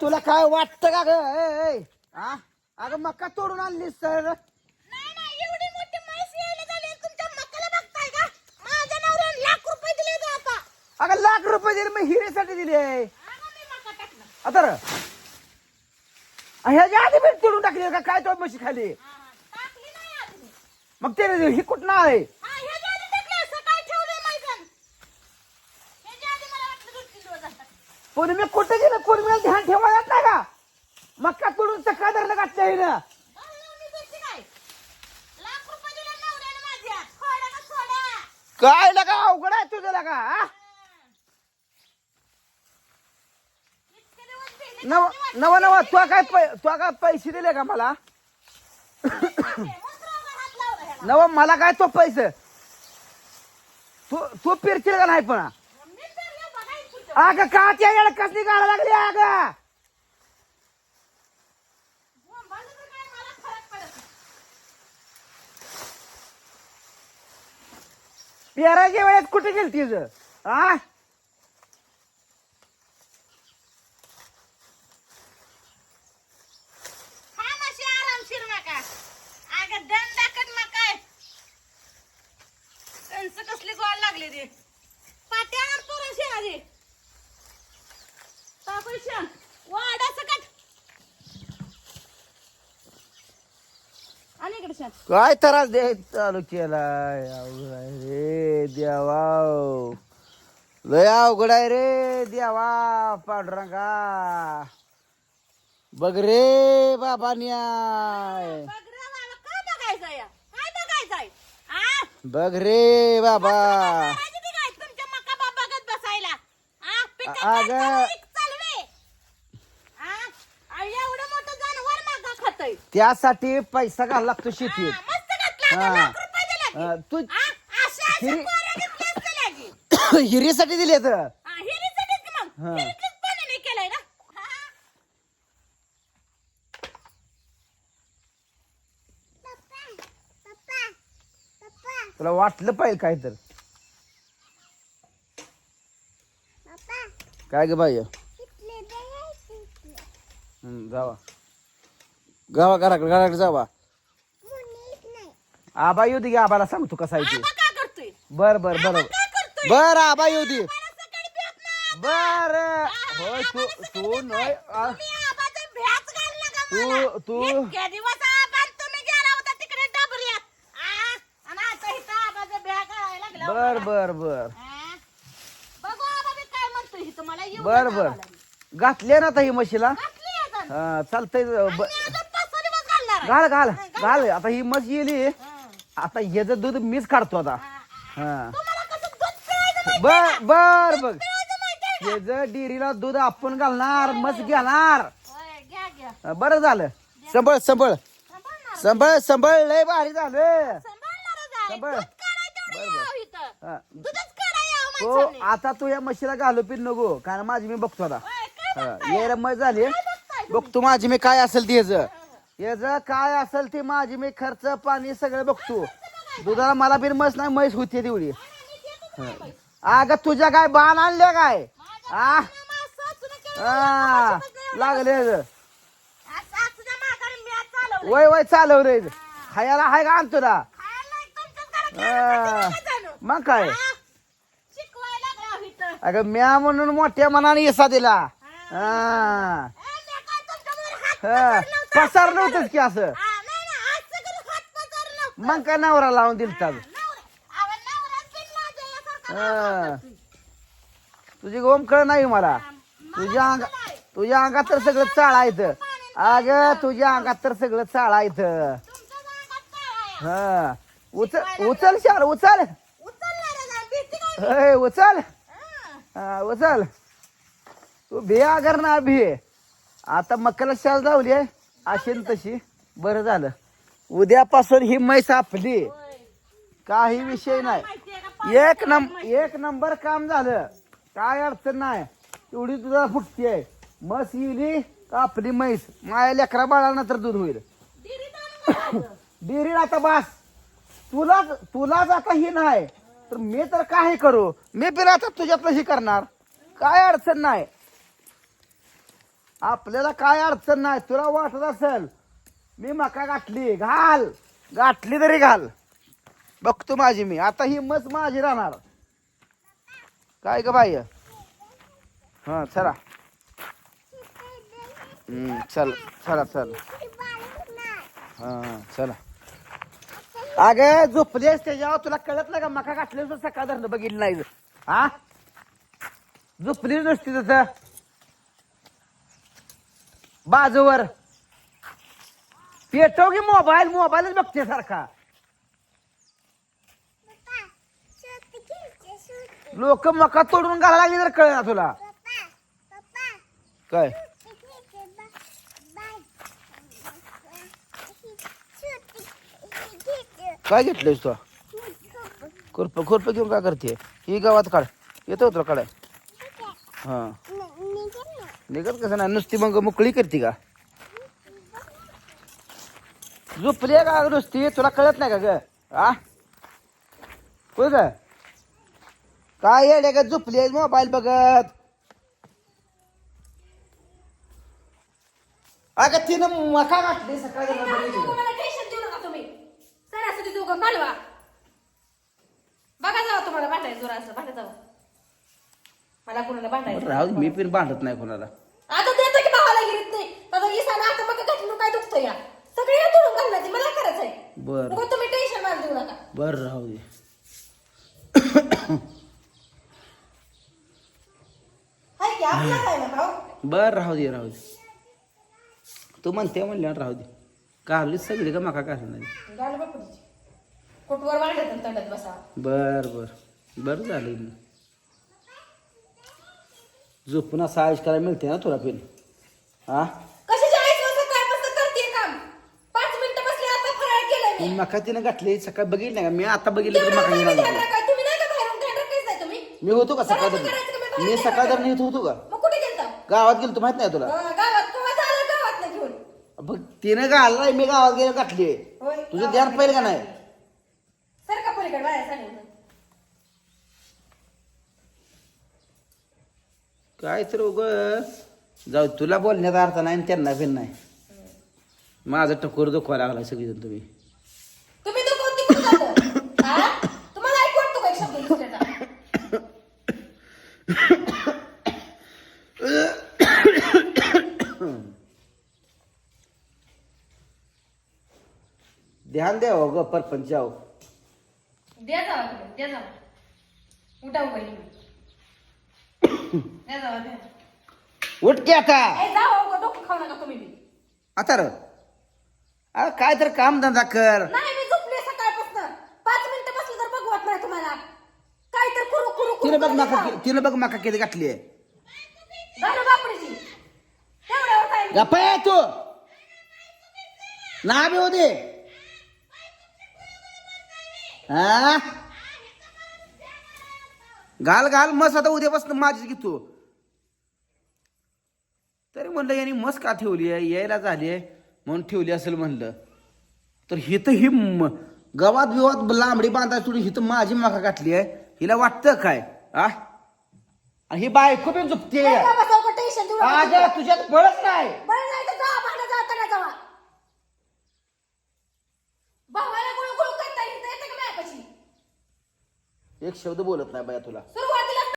तुला काय वाटतं का ग? ए, ए, हा? अगं मका तोडून आणलीस तर नाही नाही एवढी मोठी म्हैस यायला झाली तुमच्या मक्काला बघताय का? माझ्या नवऱ्याने लाख रुपये दिले होते आता. अगं लाख रुपये दिले मी हिरेसाठी दिले. आगा मी मका टाकला आता र. ह्याच्या आधी पण तोडून टाकली का? काय तो म्हशी खाली? हा, टाकली नाही अजून मग ते ही कुठं आहे हा हे जे आधी टाकले सकाळी ठेवले मैदान हे जे आधी मला वाटलं दोन तीन दिवस पूर्वी मी कुठे गेलं? कोणी ध्यान ठेवा येत नाही का? मक्का तोडून सकाळ धरलं घातलं हिनं. काय का लगा? अवघड आहे तुझं लगा हा? नव नवा नवा तू काय पै- तू काय पैसे दिले का मला? नव मला काय तो पैसे? तू तू पिरचिल का नाही पण मी तर हे बघायचं पुढचं. अगं का त्या येडं कसली गाडा लागली अगं बोंबालं पेराच्या वेळेस कुठे गेली तिचं आ? कसली गोळ लागली ती. पाट्यावर पुरुषी आधी आणि इकडे काय त्रास दे चालू केलाय. अवघड आहे रे देवा लय अवघड आहे रे देवा पांडुरंगा. बघ रे बाबा न्याय. बघ रे बाबा काय बघायचं या काय बघायचंय? आ? बघ रे बाबा. करायची ती काय तुमच्या मका बाप बघत बसायला. आ पिकं अगं. काढताना चालवे आ आ, एवढं मोठं जनावर त्यासाठी पैसा घाला लागतो शेतीत मस्त घातला आता. हा. लाख रुपये दिले. की. अं, तू अशा अशा हिरी- की. हिरीसाठी दिले तर. आ, हिरीसाठीच की मग? हा. हिरीतलीच पाण्याने केलंय ना? हा. तुला वाटलं पाहिजे काय तर. काय ग बाई? हं, जावा. गावा घराकडे घराकडे जावा. आबा येऊ दे की आबाला सांगतो कसा आहे ते. काय करतोय? बर बर बर. बर आबा येऊ दे. बर. होय तू तू आ, तू? तू बर. बर बर. बर बर. घातले ना आता ही म्हशीला. हा, चालतंय ब- आणि अजून पाच सहा दिवस घालणार आहे. घाल घाल घाल. आता ही गेली हा. आता याचं दूध मीच काढतो आता. हा. बर बर बघ? याचं डेअरीला दूध आपण घालणार मस्त घेणार. बरं झालं. संभळ संभळ. संभळ संभळ लय भारी झालं. सांभाळ. हा. आता तू या म्हशीला घालू पिन नको कारण माझी मी बघतो आता? ये रमत झाली? बघतो माझी मी काय असेल ते याचं काय असेल ते माझी मी खर्च पाणी सगळं बघतो दुधाला मला बिन म्हस नाही म्हैस होती तेवढी. अगं तुझ्या काय बाण आणले काय आ हा. लागले. वय वय चालव रे खायला हाय का आणतो ना. मग काय. अगं म्या म्हणून मोठ्या मनाने इसा दिला हा पसार नव्हतंच की असं. मग काय नवरा लावून दिलता. नाव करतोय. तुझी गोमकळ नाही मला. तुझ्या अंगा तुझ्या अंगात तर सगळं चाळायचं अग तुझ्या अंगात तर सगळं काय आहे? हा. उचल उचल शार उचल? ए, उचल. हा. हा, उचल. तू भे अगर ना भे. आता मक्काला शाल जावली आहे. असेल तशी. बरं झालं. उद्यापासून ही म्हैस आपली. काही विषय नाही. एक नंब एक नंबर काम झालं. काय अडचण नाही. एवढी तुझा फुटते मस येली का आपली म्हैस? माया लेकरा बाळाला तर दूध होईल. डिरीत आता बास. तुला तुलाच आता ही नाही. तर मी तर काय करू? मी पण आता तुझ्यातलं ही करणार. काय अडचण नाही. आपल्याला काय अडचण नाही तुला वाटत असेल मी मका गाठली घाल गाठली तरी घाल. बघतो माझी मी आता ही मच माझी राहणार. काय ग बाई? हा चला. चल चला चल. हा चला. अगं झोपलीस त्याच्यावर तुला कळत नाही का? मका गाठले सकाळ धरणं बघितलं नाही. हा? झोपली नसती तसं बाजूवर. पेटव की मोबाईल? मोबाईलच बघते सारखा. लोक मका तोडून घालायला लागली तर कळ ना तुला काय? काय घेतलंयस तू? खुरप खुरप घेऊन काय करते? ही गावात काढ. येतो तुला काढाय हा. निघत कसं नाही? नुसती मग मोकळी करते का? झोपली आहे का नुसती? तुला कळत नाही का ग? आ? होय काय येडे का झोपली आहे मोबाईल बघत. अगं तिनं मका गाठली सकाळी. बघा जावा तुम्हाला भांडायचं जोर असं. भांडा जावा. मला कुणाला भांडायचं? राहू मी पण भांडत नाही कोणाला. आता मग घातलं काय दुखतं या? सगळे तोडून घालणार मला बर. तुम्ही टेन्शन मला देऊ नका. बर राहू दे. हाय की आपलाच आहे ना भाऊ? बर राहू दे राहू दे. तू म्हणते म्हणल्यावर राहू दे. काढली सगळी का मका काढली नाही गाल बापुरीची कुटवर वाढत तंडत बसा बर बर. बर झालं झोपून असं आयुष करायला मिळते ना तुला पण? हा मी मका तिनं घातली सकाळी बघितली नाही का? मी आता बघितलं तर मका घेऊन आलो. मी होतो का सकाळ घराचं मी सकाळ करायचं? येत होतो का? गावात गेलो तू माहीत नाही तुला? बघ तिनं घाललाय मी गावात गेलो घातली. तुझं ध्यान पाहिलं का नाही? काय तर उग? जाऊ तुला बोलण्याचा अर्थ नाही आणि त्यांना पण नाही. माझं टकोर दुखवा लागला सगळीजण तुम्ही तो कोणती कुठं जातं? हा? तुम्हाला ऐकू वाटतो का एक शब्द दुसऱ्याचा? ध्यान ग द्या जावा तिकडे, द्या जावा. उठा उभा इकडे. द्या जावा, द्या. उठ की आता ए, जावा उभं, डोकं खाऊ नका तुम्ही बी. आता र अरे काय तर काम धंदा कर नाही मी झोपले सकाळपासून पाच मिनिटं बसली तर बघवत नाही तुम्हाला काय तर कुरू कुरू कुरू तिनं बघ माका. तिनं बघ माका किती घातली झालं बापडीची तेवढ्यावर काय नाही. गप्पा आहे तू. ना बी होते हा? घाल घाल मस आता उद्यापासून माझीच घे तू. तरी म्हणलं यांनी मस का ठेवली आहे? यायला झाली आहे म्हणून ठेवली असेल म्हणलं. तर हिथं ही गवात बिवात लांबडी बांधायची सोडून हिथं माझी माका गाठली आहे. हिला वाटतं काय? आ? आणि ही बायको पण झुपते. टेन्शन देऊ नका. आज तुझ्यात बळच नाही. बरं नाही तर जावा भांडा जावा तडा जावा. भावाला गुळू गुळू करता येतं येतं का माझ्यापाशी? एक शब्द बोलत नाही बाया तुला. सुरू